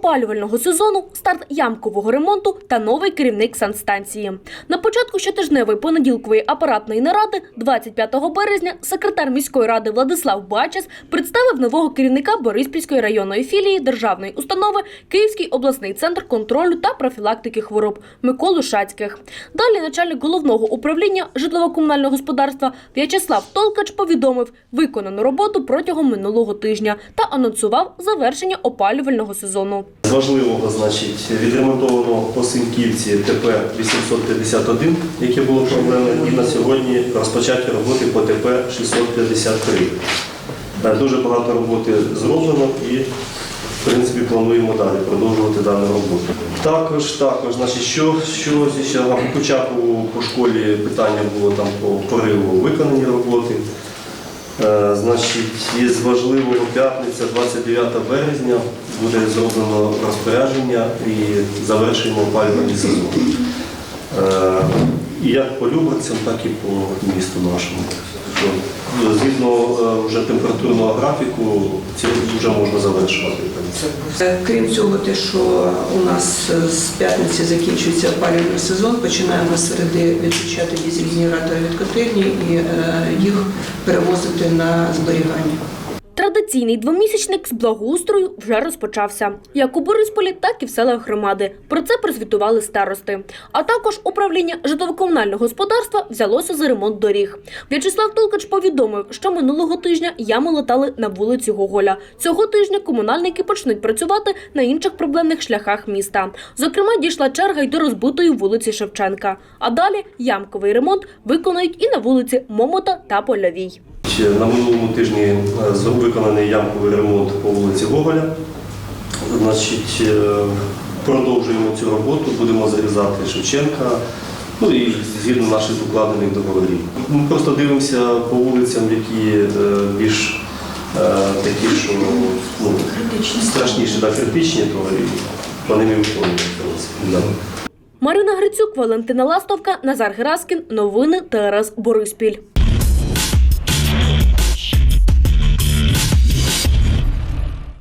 опалювального сезону, старт ямкового ремонту та новий керівник санстанції. На початку щотижневої понеділкової апаратної наради, 25 березня, секретар міської ради Владислав Бачес представив нового керівника Бориспільської районної філії державної установи Київський обласний центр контролю та профілактики хвороб Миколу Шацьких. Далі начальник головного управління житлово-комунального господарства В'ячеслав Толкач повідомив виконану роботу протягом минулого тижня та анонсував завершення опалювального сезону. З важливого, значить, відремонтовано по Синьківці ТП 851, яке було проблемне, і на сьогодні розпочаті роботи по ТП 653. Е, Дуже багато роботи зроблено і, в принципі, плануємо далі продовжувати дану роботу. Також, також, значить, що, що ще початку по школі питання було там по пориву виконані роботи. Е, Значить, із важливого п'ятниця, 29 березня, буде зроблено розпорядження і завершуємо опалювальний сезон. Е, І як по Люберцям, так і по місту нашому. Е, Згідно е, вже температурного графіку, ці вже можна завершувати. Крім цього, те, що у нас з п'ятниці закінчується опалювальний сезон, починаємо середи відключати дизель генератори від котельні і їх перевозити на зберігання. Традиційний двомісячник з благоустрою вже розпочався. Як у Борисполі, так і в селах громади. Про це прозвітували старости. А також управління житлово-комунального господарства взялося за ремонт доріг. В'ячеслав Толкач повідомив, що минулого тижня ями латали на вулиці Гоголя. Цього тижня комунальники почнуть працювати на інших проблемних шляхах міста. Зокрема, дійшла черга й до розбитої вулиці Шевченка. А далі ямковий ремонт виконають і на вулиці Момота та Польовій. Ще На минулому тижні е, виконаний ямковий ремонт по вулиці Гоголя. Значить, е, продовжуємо цю роботу, будемо зарізати Шевченка, ну і згідно наших укладених договорів. Ми просто дивимося по вулицям, які е, більш е, такі, що ну, страшніші, да, критичні, то по ним і виконуємо. Марина Грицюк, Валентина Ластовка, Назар Гераскін. Новини ТРС Бориспіль.